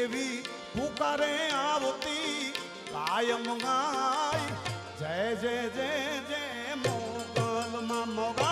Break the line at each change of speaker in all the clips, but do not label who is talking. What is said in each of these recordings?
એવી પુકારે આવતી કાયમ ગાય જય જય જય જય મોકલમાં મોગા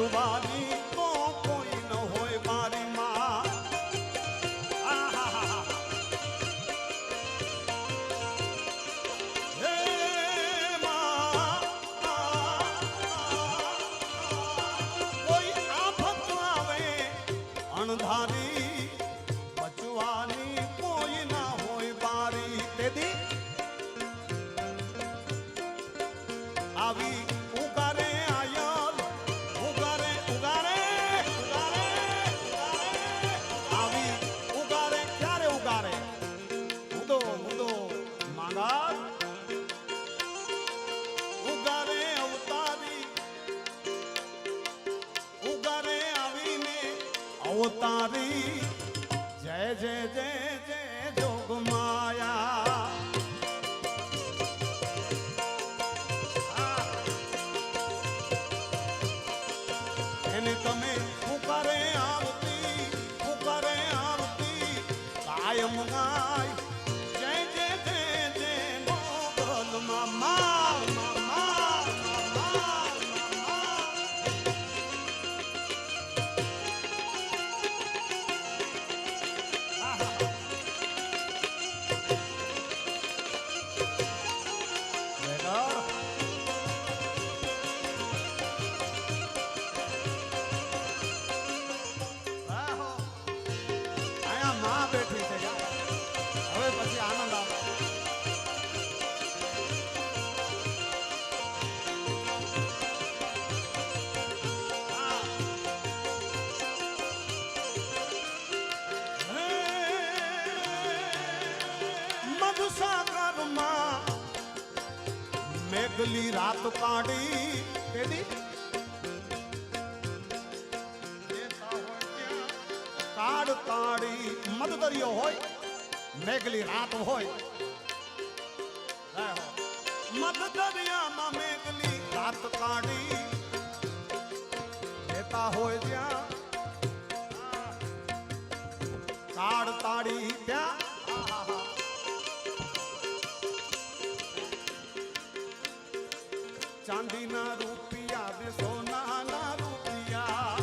ಸುವಾದ આગલી રાત કાઢી કેડી કાડ કાઢી મદદરિયો હોય મેઘલી રાત હોય મદદરિયામાં મેઘલી રાત કાઢી કહેતા હોય ત્યાં ના રૂપિયા બે સોના ના રૂપિયા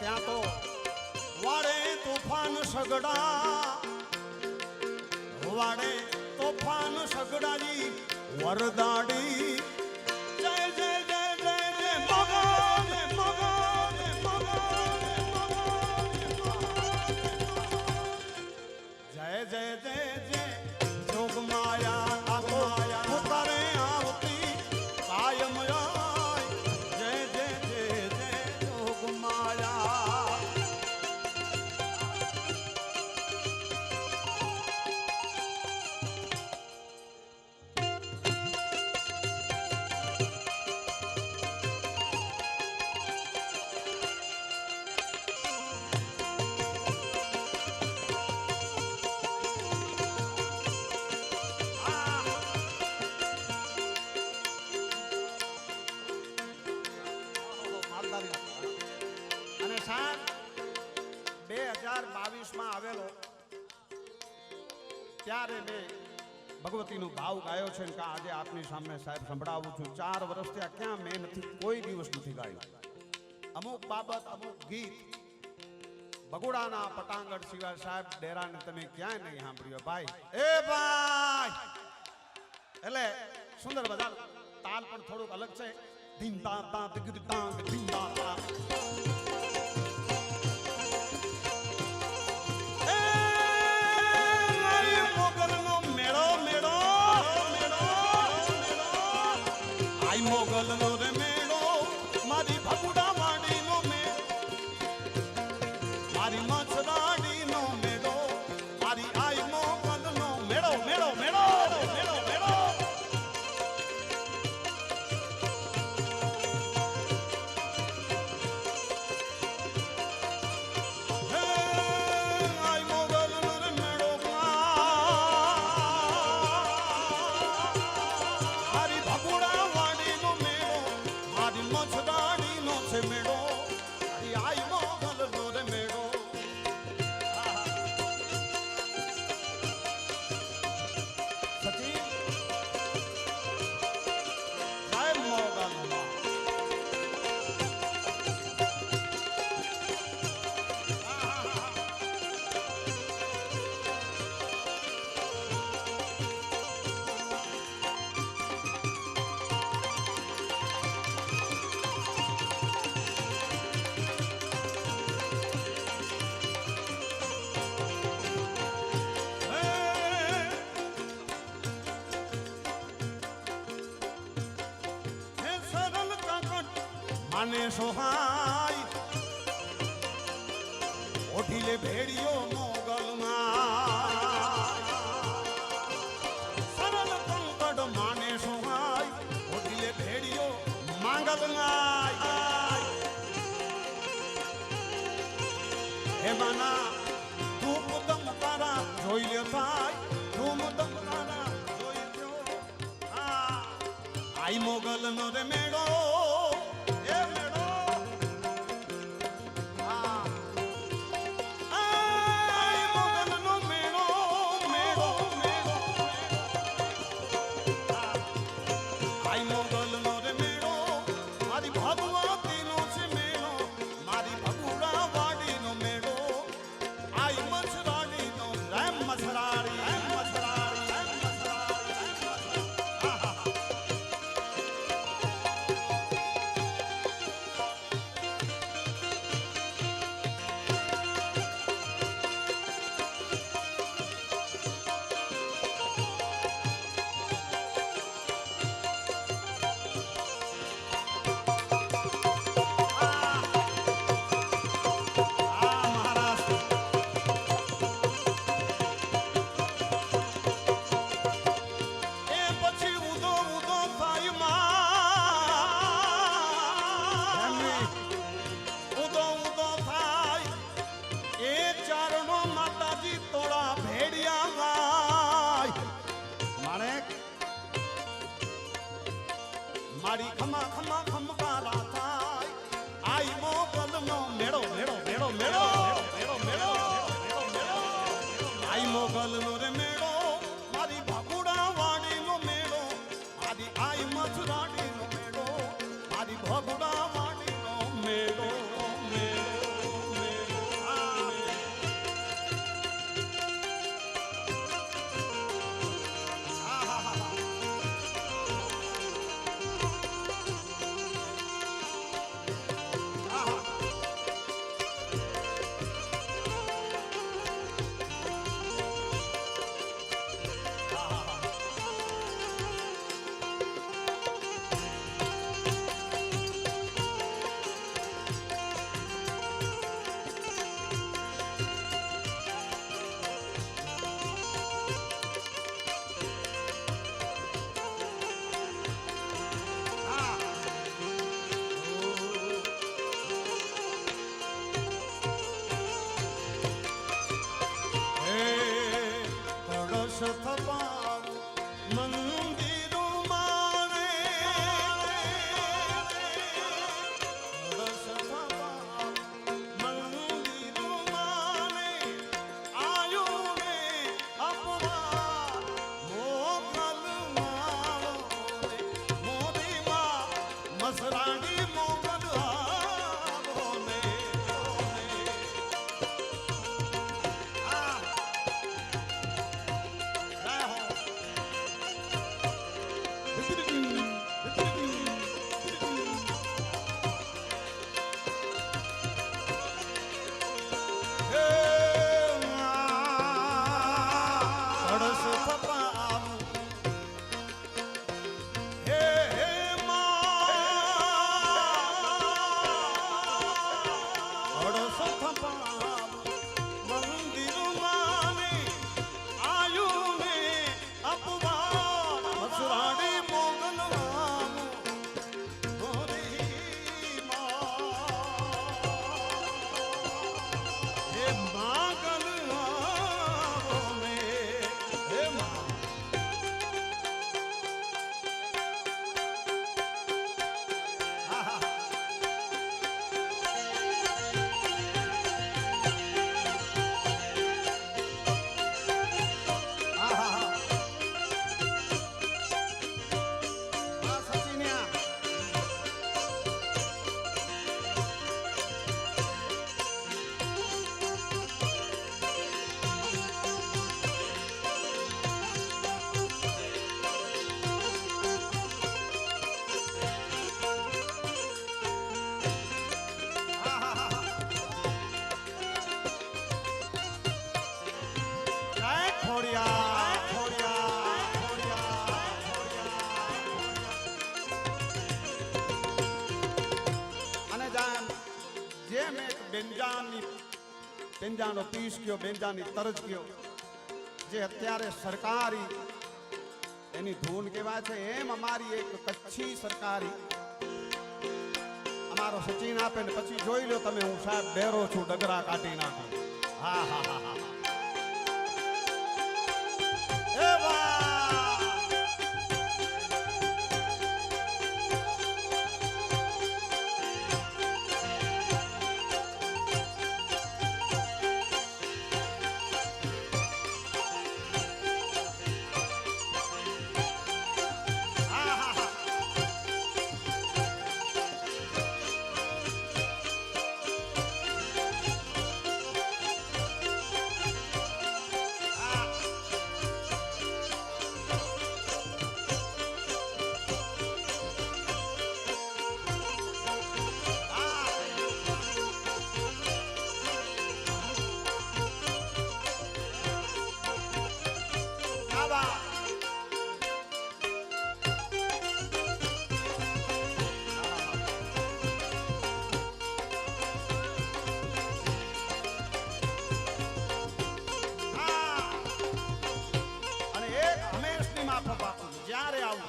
ત્યાં તો વાડે તોફાન સગડા વાડે તોફાન સગડાજી વરદાડી जय जय 22 માં આવેલો ક્યારે મેં ભગવતી નું ભાવ ગાયો છે કે આજે આપની સામે સાહેબ સંભડાવું છું 4 વર્ષથી આ ક્યાં મેં નથી કોઈ દિવસ નથી ગાયું અમૂક બાબત અમૂક ગીત બગોડાના પટાંગર શિવા સાહેબ દેરાને તમે ક્યાં નહીં સાંભળ્યો ભાઈ એ બાઈ એટલે સુંદર બસ હાલ તાલ પર થોડું અલગ છે દિન તા તા દિર તા ગિર તા કી તા মোগল প্রাণে সহায় উঠিলে ভেড়িও মোগল মা সরল সংকট মানে সহায় উঠিলে ভেড়িও মাঙ্গল নাই হেমানা তুম তম তারা জইলে তাই তুম তম তারা জইলে আই মোগল নরে মেড়ো papai. બેંજાનો પીસ ગયો બેંજાની તરજ ગયો જે અત્યારે સરકારી એની ધૂન કહેવાય છે એમ અમારી એક કચ્છી સરકારી અમારો સચિન આપે ને પછી જોઈ લો તમે હું સાહેબ બેરો છું ડગરા કાઢી નાખું હા હા હા હા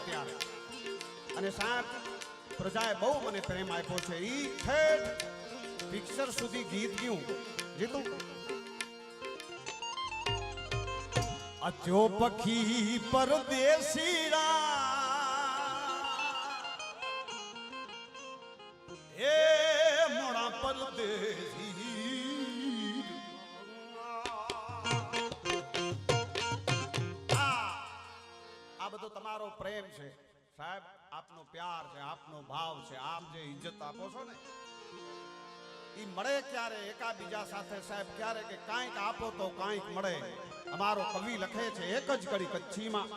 ત્યાં અને સાત પ્રજાએ બહુ મને પ્રેમ આપ્યો છે એ છેઠ પિક્ચર સુધી ગીત ગયું જીતું અચો પખી પરદેશી ઇજ્જત આપો છો ને એ મળે ક્યારે એકા સાથે સાહેબ ક્યારે કે કાંઈક આપો તો કાંઈક મળે અમારો કવિ લખે છે એક જ કડી કચ્છીમાં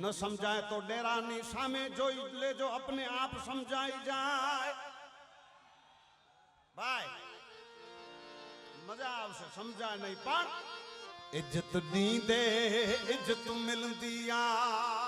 ન સમજાય તો ડેરાની સામે જોઈ લેજો અપને આપ સમજાઈ જાય ભાઈ મજા આવશે સમજાય નહીં પણ ઇજ્જત ની દે ઇજ્જત મિલતી આ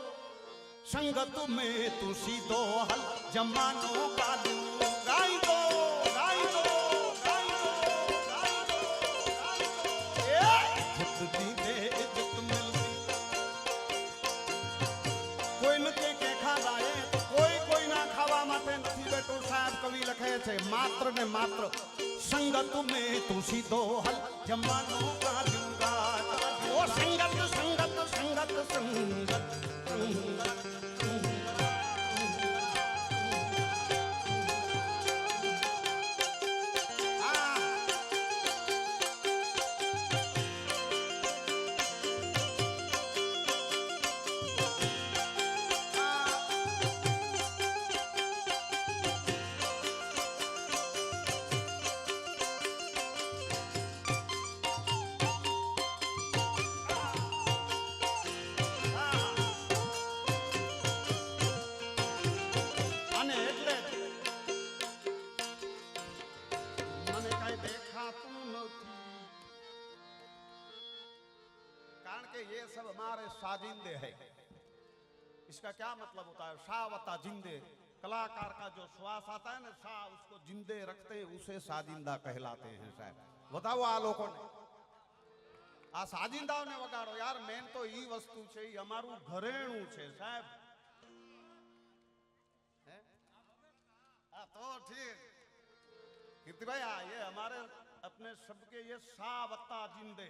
संगत में तुसी दो हल जमानो पालू गाई दो गाई दो गाई दो गाई दो गाई दो इज्जत दी कोई न के के कोई कोई ना खावा माथे નથી બેટો સાહેબ કવિ લખે છે માત્ર ને માત્ર સંગત મે તું સીધો હલ જમાનો પાલુ शाह जिंदे है इसका क्या मतलब होता है शाहवता जिंदे कलाकार का जो श्वास आता है ना शाह उसको जिंदे रखते उसे साजिंदा कहलाते हैं शायद बताओ आ लोगों ने આ સાજિંદાઓને વગાડો યાર મેન તો ઈ વસ્તુ છે ઈ અમારું ઘરેણું છે સાહેબ હે આ તો ઠીક કીર્તિભાઈ આ યે हमारे अपने सबके ये सा जिंदे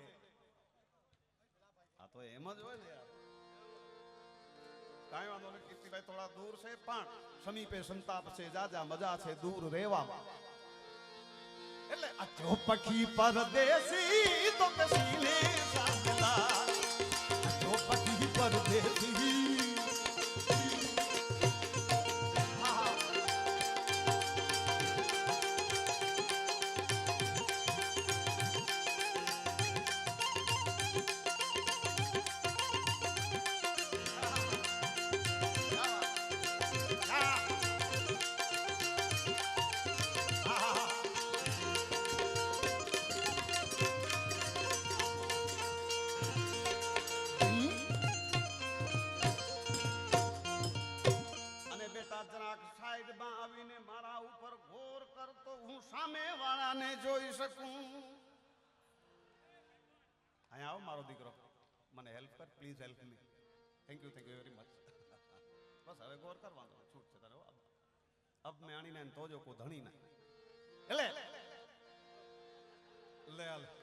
આ તો એમ જ હોય કાંઈ વાંધો નહીં કીર્તિભાઈ થોડા દૂર છે પણ સમીપે સંતાપ છે જાજા મજા છે દૂર રહેવામાં એટલે આ ચોપખી પરદેશી તો કશી લે સાંગલા ચોપખી પરદેશી દીકરો મને હેલ્પ કર please help me thank you thank you very much બસ હવે ગોર કરવાનો છૂટ છે તારે અબ મેં આણીને તો જો કો ધણી ના એટલે લે લે